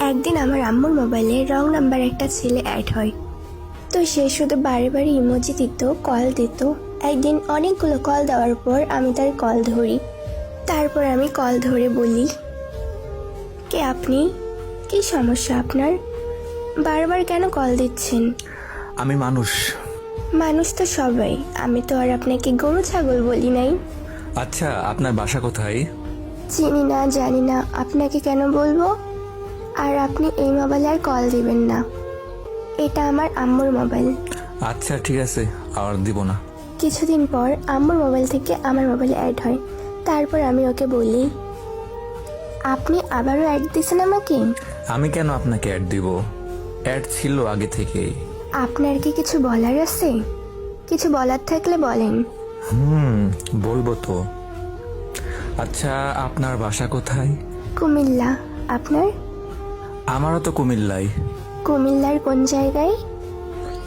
একদিন আমার আম্মুর মোবাইলে রং নাম্বার একটা ছেলে অ্যাড হয়। তো সে শুধু বারে বারে ইমোজি দিত কল দিত। একদিন অনেকগুলো কল দেওয়ার পর আমি তার কল ধরি। তারপর আমি কল ধরে বলি কে আপনি? কি সমস্যা আপনার? বারবার কেন কল দিচ্ছেন? আমি মানুষ। মানুষ তো সবাই। আমি তো আর আপনাকে গরু ছাগল বলি নাই। আচ্ছা আপনার বাসা কোথায়? চিনি না জানি না। আপনাকে কেন বলব? আর আপনি এই মোবাইলে আর কল দিবেন না। এটা আমার আম্মুর মোবাইল আচ্ছা ঠিক আছে। আর দিব না। কিছুদিন পর আম্মুর মোবাইল থেকে আমার মোবাইলে অ্যাড হয়। তারপর আমি ওকে বলি আপনি আবারও অ্যাড দিয়েছেন আমাকে? আমি কেন আপনাকে অ্যাড দিব? অ্যাড ছিল আগে থেকে আপনার কি কিছু বলার আছে? কিছু বলার থাকলে বলেন। হুম বলব তো। আচ্ছা আপনার বাসা কোথায়? কুমিল্লা। আপনার? আমারও তো কুমিল্লাই। কুমিল্লার কোন জায়গায়?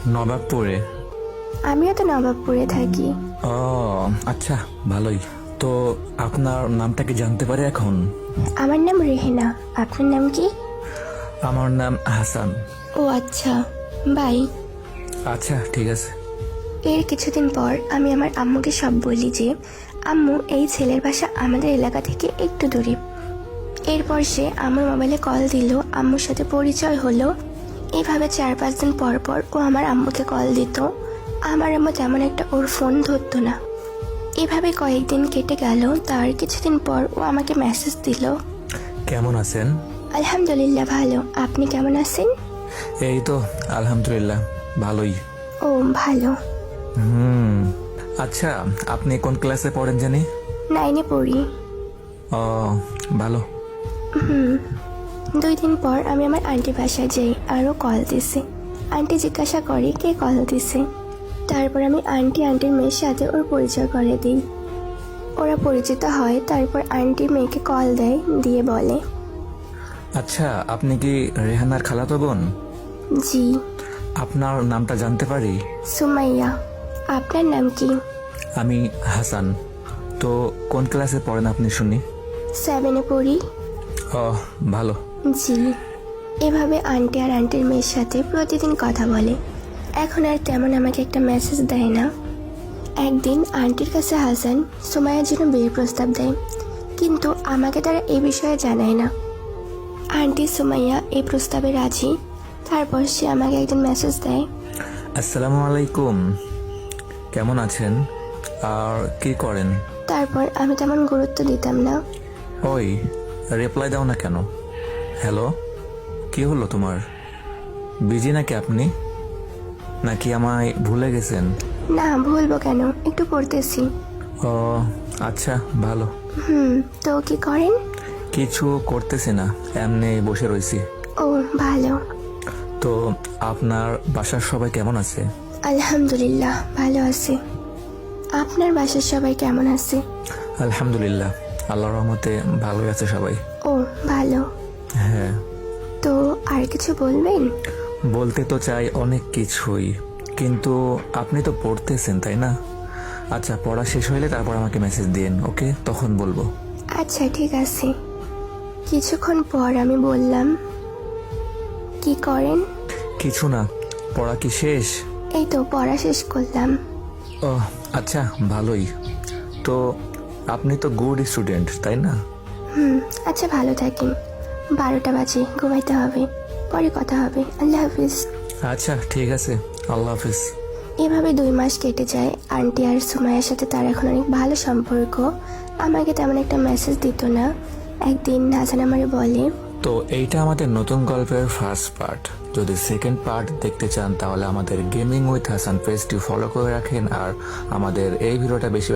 নবাবপুরে। আমিও তো নবাবপুরে থাকি। ও আচ্ছা ভালোই। তো আপনার নামটা কি জানতে পারি এখন? আমার নাম রেহেনা। আপনার নাম কি? আমার নাম হাসান। ও আচ্ছা। বাই। আচ্ছা ঠিক আছে। এর কিছুদিন পর আমি আমার আম্মুকে সব বলি যে আম্মু এই ছেলের বাসা আমাদের এলাকা থেকে একটু দূরে। এরপর সে আমার মোবাইলে কল দিল আম্মুর সাথে পরিচয় হলো। এভাবে চার পাঁচ দিন পর পর ও আমার আম্মুকে কল দিত। আমার আম্মু তেমন একটা ওর ফোন ধরতো না। এভাবে কয়েকদিন কেটে গেল তার কিছুদিন পর ও আমাকে মেসেজ দিল। কেমন আছেন? আলহামদুলিল্লাহ ভালো। আপনি কেমন আছেন? এই তো আলহামদুলিল্লাহ ভালোই। ও ভালো। হুম আচ্ছা আপনি কোন ক্লাসে পড়েন জানি? নাইনে পড়ি। ও ভালো। দুই দিন পর আমি আমার আন্টি বাসায় যাই আরও কল দিছে। আন্টি জিজ্ঞাসা করে কে কল দিছে? তারপর আমি আন্টি আন্টির মেয়ের সাথে ওর পরিচয় করে দিই। ওরা পরিচিত হয় তারপর আন্টি মেয়েকে কল দেয় দিয়ে বলে। আচ্ছা আপনি কি রেহানার খালাতো বোন? জি। আপনার নামটা জানতে পারি? সুমাইয়া। আপনার নাম কি? আমি হাসান। তো কোন ক্লাসে পড়েন আপনি শুনি? সেভেনে পড়ি। ও ভালো। জি। এভাবে আন্টি আর আন্টির মেয়ের সাথে প্রতিদিন কথা বলে। এখন আর তেমন আমাকে একটা মেসেজ দেয় না। একদিন আন্টির কাছে হাসান সুমাইয়ার জন্য বিয়ের প্রস্তাব দেয় কিন্তু আমাকে তারা এই বিষয়ে জানায় না। আন্টি সুমাইয়া এই প্রস্তাবে রাজি তারপর সে আমাকে একদিন মেসেজ দেয়। আসসালামু আলাইকুম। কেমন আছেন? আর কি করেন? তারপর আমি তেমন গুরুত্ব দিতাম না। ওই রিপ্লাই দাও না কেন? হ্যালো? কি হলো তোমার? বিজি নাকি আপনি? নাকি আমায় ভুলে গেছেন? না ভুলবো কেন? একটু পড়তেছি। ও আচ্ছা ভালো। হুম তো কি করেন? কিছু করতেছি না এমনি বসে রয়েছি ও ভালো। তো আপনার বাসার সবাই কেমন আছে? আলহামদুলিল্লাহ ভালো আছে। আপনার বাসার সবাই কেমন আছে? আলহামদুলিল্লাহ। আল্লাহ রহমতে ভালোই আছে সবাই। ও ভালো। হ্যাঁ। তো আর কিছু বলবেন? বলতে তো চাই অনেক কিছুই কিন্তু আপনি তো পড়তেছেন তাই না? আচ্ছা পড়া শেষ হইলে তারপর আমাকে মেসেজ দিন ওকে? তখন বলব। আচ্ছা ঠিক আছে। কিছুক্ষণ পর আমি বললাম কি করেন? কিছু না পড়া কি শেষ? এই তো পড়া শেষ করলাম। ও আচ্ছা ভালোই। তো আপনি তো গুড স্টুডেন্ট তাই না? হুম আচ্ছা ভালো থাকেন। বারোটা বাজে ঘুমাইতে হবে। পরে কথা হবে। আল্লাহ হাফিজ। আচ্ছা ঠিক আছে। আল্লাহ হাফিজ। এভাবে দুই মাস কেটে যায়। আন্টি আর সুমাইয়ের সাথে তার এখন অনেক ভালো সম্পর্ক। আমাকে তেমন একটা মেসেজ দিত না। একদিন হাসান আমারে বলে। তো এইটা আমাদের নতুন গল্পের ফার্স্ট পার্ট যদি সেকেন্ড পার্ট দেখতে চান তাহলে আমাদের গেমিং উইথ হাসান পেজটি ফলো করে রাখেন। আর আমাদের এই ভিডিওটা বেশি